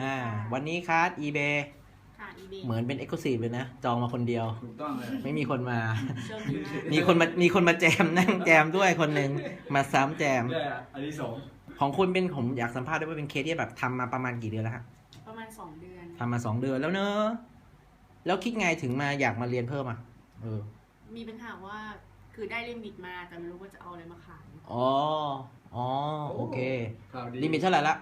อ่า วันนี้คัส eBay ค่ะ eBay เหมือนเป็น e x c l u s i v e เลยนะ จองมาคนเดียว ถูกต้องเลย ไม่มีคนมาโชคดีมากมีคนมา มีคนมาแจม นั่งแจมด้วยคนหนึ่งมาซ้ำแจม ได้อะอันนี้สองของคุณเป็นผมอยากสัมภาษณ์ด้วยว่าเป็นเคสที่แบบทำมาประมาณกี่เดือนแล้วฮะประมาณสองเดือน ทำมาสองเดือนแล้วเนอะ แล้วคิดไงถึงมาอยากมาเรียนเพิ่มอะ เออ มีปัญหาว่าคือได้ลิมิตมาแต่ไม่รู้ว่าจะเอาอะไรมาขายอ๋อ อ๋อ โอเค ข่าวดีลิมิตเท่าไหร่ละ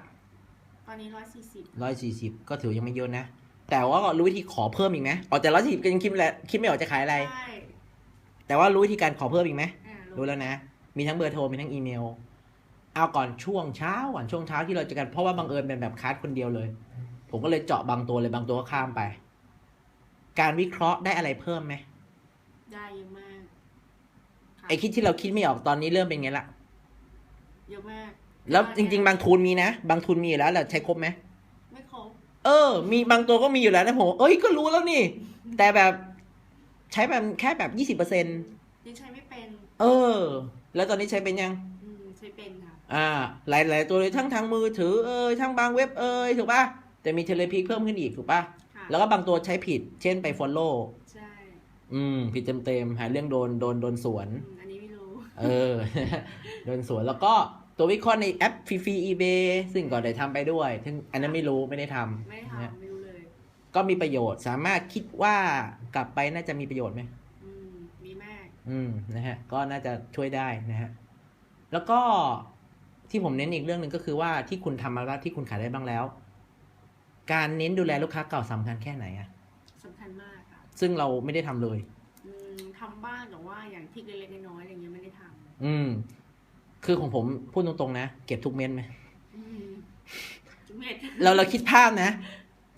ตอนนี้ร้อยสี่สิบร้อยสี่สิบก็ถือยังไม่เยอะนะ แต่ว่าก็รู้วิธีขอเพิ่มอีกไหมอ๋อแต่ร้อยสี่สิบก็ยังคิดแหละคิดไม่ออกจะขายอะไร ใช่แต่ว่ารู้วิธีการขอเพิ่มอีกไหมอ่ารู้แล้วนะ มีทั้งเบอร์โทรมีทั้งอีเมล เอาก่อนช่วงเช้าก่อนช่วงเช้าที่เราเจอกันเพราะว่าบังเอิญเป็นแบบคัสคนเดียวเลย ผมก็เลยเจาะบางตัวเลยบางตัวก็ข้ามไป การวิเคราะห์ได้อะไรเพิ่มไหมได้เยอะมากค่ะไอคิดที่เราคิดไม่ออกตอนนี้เริ่มเป็นไงละ เยอะมาก แล้วจริง ๆ บางทุนมีนะ บางทุนมีอยู่แล้วแหละใช้ครบไหมไม่ครบเออ มีบางตัวก็มีอยู่แล้วนะผมเอ้ยก็รู้แล้วนี่ แต่แบบใช้แบบแค่แบบยี่สิบเปอร์เซ็นยังใช้ไม่เป็นเออ แล้วตอนนี้ใช้เป็นยังอืมใช้เป็นค่ะอ่า หลายหลายตัวเลยทั้งทางมือถือเอยทั้งบางเว็บเอยถูกป่ะแต่มีเทเลพีเพิ่มขึ้นอีกถูกป่ะค่ะแล้วก็บางตัวใช้ผิด เช่นไป follow ใช่อืม ผิดเต็มๆหาเรื่องโดนโดนโดนสวน อืมอันนี้ไม่รู้ เออ โดนสวนแล้วก็ ตัววิเคราะห์ในแอปฟรีๆ eBay ซึ่งก็ได้ทำไปด้วย ซึ่งอันนั้นไม่รู้ไม่ได้ทำไม่ได้นะทำไม่รู้เลยก็มีประโยชน์สามารถคิดว่ากลับไปน่าจะมีประโยชน์ไหมอืมมีมาก อืมนะฮะ ก็น่าจะช่วยได้นะฮะ แล้วก็ที่ผมเน้นอีกเรื่องหนึ่งก็คือว่าที่คุณทำมาแล้วที่คุณขายได้บ้างแล้ว การเน้นดูแลลูกค้าเก่าสำคัญแค่ไหนอะสำคัญมากค่ะซึ่งเราไม่ได้ทำเลย อืมทำบ้างแต่ว่าอย่างที่เล็กๆน้อยๆอะไรเงี้ยไม่ได้ทอืม คือของผมพูดตรงๆนะ เก็บทุกเม็ดไหมำอืมจุ๊เม็ดเราเราคิดภาพนะ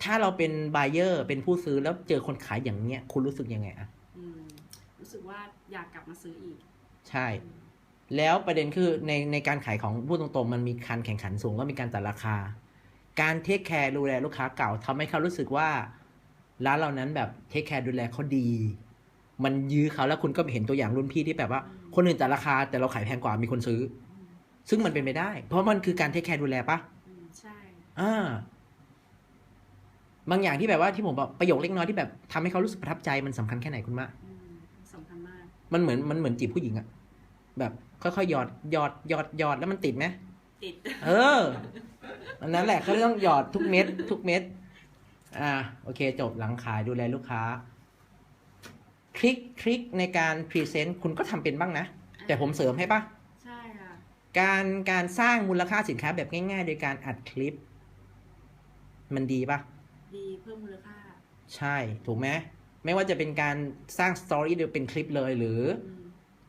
ถ้าเราเป็นบ u เ e อร์เป็นผู้ซื้อแล้วเจอคนขายอย่างเนี้ย คุณรู้สึกยังไงอะอืมรู้สึกว่าอยากกลับมาซื้ออีก ใช่ แล้วประเด็นคือในในการขายของพูดตรงๆ มันมีการแข่งขันสูงก็มีการตัดราคา การเทคแคร์ดูแลลูกค้าเก่าทำให้เขารู้สึกว่าร้านเรานั้นแบบเทคแคร์ดูแลเขาดี มันยื้อเขาแล้วคุณก็เห็นตัวอย่างรุ่นพี่ที่แบบว่า คนอื่นตัดราคาแต่เราขายแพงกว่ามีคนซื้อ ซึ่งมันเป็นไปได้ เพราะมันคือการเทคแคร์ดูแลปะอืมใช่อ่าบางอย่างที่แบบว่าที่ผมบอกประโยคเล็กน้อยที่แบบทำให้เขารู้สึกประทับใจมันสำคัญแค่ไหนคุณมะอืมสำคัญมาก มันเหมือนมันเหมือนจีบผู้หญิงอะแบบค่อยๆหยอดหยอดหยอดหยอดแล้วมันติดไหมติด เอออันนั้นแหละเขาต้องหยอดทุกเม็ดทุกเม็ด อ่าโอเค จบหลังขายดูแลลูกค้า คลิกคลิกในการพรีเซนต์คุณก็ทำเป็นบ้างนะ แต่ผมเสริมให้ปะใช่ค่ะการการสร้างมูลค่าสินค้าแบบง่าย ๆ โดยการอัดคลิป มันดีปะดีเพิ่มมูลค่า ใช่ถูกไหมไม่ว่าจะเป็นการสร้างสตอรี่หรือเป็นคลิปเลยหรืออืม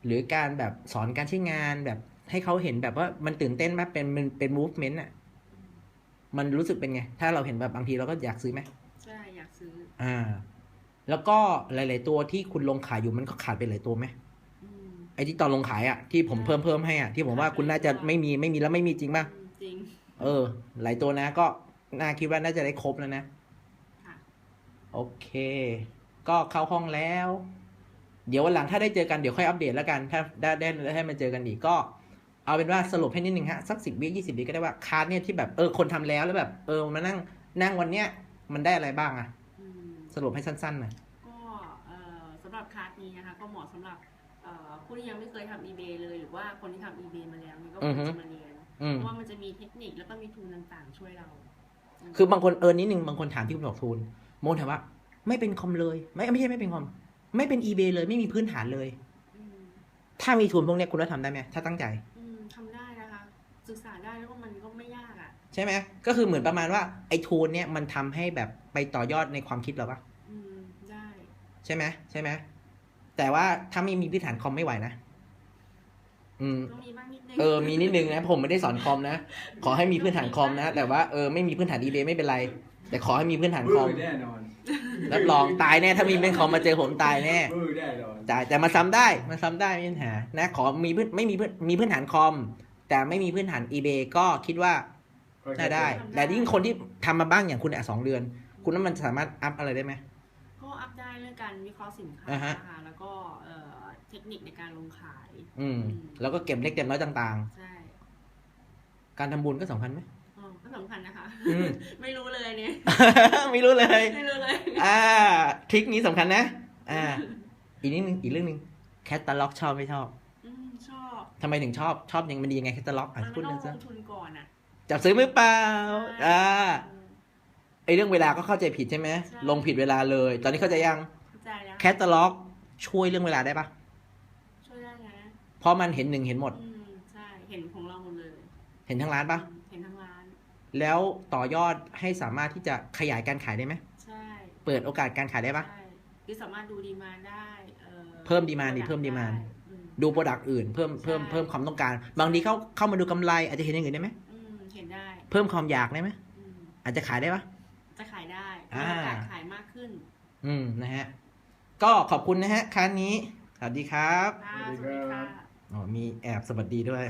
หรือการแบบสอนการใช้งานแบบให้เขาเห็นแบบว่ามันตื่นเต้นไหมเป็นมันเป็น movement อะมันรู้สึกเป็นไง ถ้าเราเห็นแบบบางทีเราก็อยากซื้อไหมใช่ อยากซื้อ อ่า แล้วก็หลาย ๆ ตัวที่คุณลงขายอยู่มันก็ขาดไปหลายตัวไหมอืมไอ้ที่ตอนลงขายอะที่ผมเพิ่มเพิ่มให้อะที่ผมว่าคุณน่าจะไม่มีไม่มีแล้วไม่มีจริงป่ะอืมจริง เออ หลายตัวนะ ก็น่าคิดว่าน่าจะได้ครบแล้วนะค่ะโอเค ก็เข้าห้องแล้ว เดี๋ยววันหลังถ้าได้เจอกันเดี๋ยวค่อยอัปเดตแล้วกันถ้าได้ได้ได้ให้มาเจอกันอีกก็ เอาเป็นว่าสรุปให้นิดนึงฮะสักสิบวิยี่สิบวิก็ได้ว่าคาร์ดเนี่ยที่แบบเออคนทำแล้วแล้วแบบ เออมานั่งนั่งวันเนี้ยมันได้อะไรบ้างอะอืมส รุปให้สั้นๆหน่อย ก็เอ่อสำหรับคลาสนี้นะคะก็เหมาะสำหรับเอ่อผู้ที่ยังไม่เคยทำ eBay เลย หรือว่าคนที่ทำ eBay มาแล้วเนี่ยก็ควรจะมาเรียน อืมเพราะว่ามันจะมีเทคนิคแล้วก็มีทูลต่างๆ ช่วยเราคือบางคนเออนิดนึงบางคนถามที่คุณบอกทูลโมนถามว่า ไม่เป็นคอมเลย ไม่ไม่ใช่ไม่เป็นคอม ไม่เป็น eBay เลยไม่มีพื้นฐานเลย อืมถ้ามีทุนพวกเนี้ยคุณว่าทำได้ไหมถ้าตั้งใจ อืมทำได้นะคะ ศึกษาได้แล้วก็มันก็ไม่ยากอะ ใช่ไหมก็คือเหมือนประมาณว่าไอ้ทูลเนี่ยมันทำให้แบบไปต่อยอดในความคิดเราปะอืมได้ ใช่ไหมใช่ไหมแต่ว่าถ้าไม่มีพื้นฐานคอมไม่ไหวนะอืมต้องมีบ้างนิดนึงเออมีนิดนึงนะผมไม่ได้สอนคอมนะขอให้มีพื้นฐานคอมนะแต่ว่าเออไม่มีพื้นฐาน eBay ไม่เป็นไร แต่ขอให้มีพื้นฐานคบื้ออมแน่นอนรับรองตายแน่ถ้ามีเป็นคอมมาเจอผมตายแน่บื้อแน่นอนแต่แต่มาซ้ำได้มาซ้ำได้ไม่มีปัญหานะขอมีพื้นไม่มีพื้นมีพื้นฐานคอม แต่ไม่มีพื้นฐาน eBay ก็คิดว่าน่าได้ แต่ยิ่งคนที่ทำมาบ้างอย่างคุณอะสองเดือน คุณว่ามันสามารถอัพอะไรได้ไหม การวิเคราะห์สินค้าอ่าฮะ นะคะแล้วก็เอ่อเทคนิคในการลงขายอืม แล้วก็เก็บเล็กเก็บน้อยต่างใช่ๆ การทำบุญก็สำคัญไหม อ๋อก็สำคัญนะคะ อืม ไม่รู้เลยนี้ไม่รู้เลย ไม่รู้เลย อ่า ทริคนี้สำคัญนะ อ่า อีกนิดนึงอีกเรื่องหนึงแคตตาล็อกชอบไม่ชอบอืมชอบทำไมถึงชอบชอบยังมันดียังไงแคตตาล็อกอะมันพูดไม่เรื่ต้อองงซะลงทุนก่อนอะจับซื้อมือเปล่าใช่อ่า อืม ไอเรื่องเวลาก็เข้าใจผิดใช่ไหม ใช่ ลงผิดเวลาเลย ตอนนี้เข้าใจยังเข้าใจแล้วแคตตาล็อกช่วยเรื่องเวลาได้ปะช่วยได้นะเพราะมันเห็นหนึ่งเห็นหมด อืมใช่เห็นของเราหมดเลยเห็นทั้งร้านปะอืมเห็นทั้งร้าน แล้วต่อยอดให้สามารถที่จะขยายการขายได้ไหมใช่เปิดโอกาสการขายได้ปะ ใช่คือสามารถดูดีมานได้เอ่อเพิ่ม demand ดิเพิ่ม demand ได้อืม ดูโปรดักต์อื่นเพิ่มเพิ่มใช่ เพิ่มความต้องการ บางทีเขาเข้ามาดูกำไรอาจจะเห็นอย่างอื่นได้ไหมอืมเห็นได้เพิ่มความอยากได้ไหมอืมอาจจะขายได้ปะ จะขายได้อ่า มีโอกาสขายมากขึ้น อืมนะฮะ ก็ขอบคุณนะฮะค้านนี้ สวัสดีครับค่ะสวัสดีสวัสดีครัค่ะบอ๋อมีแอบสวัสดีด้วย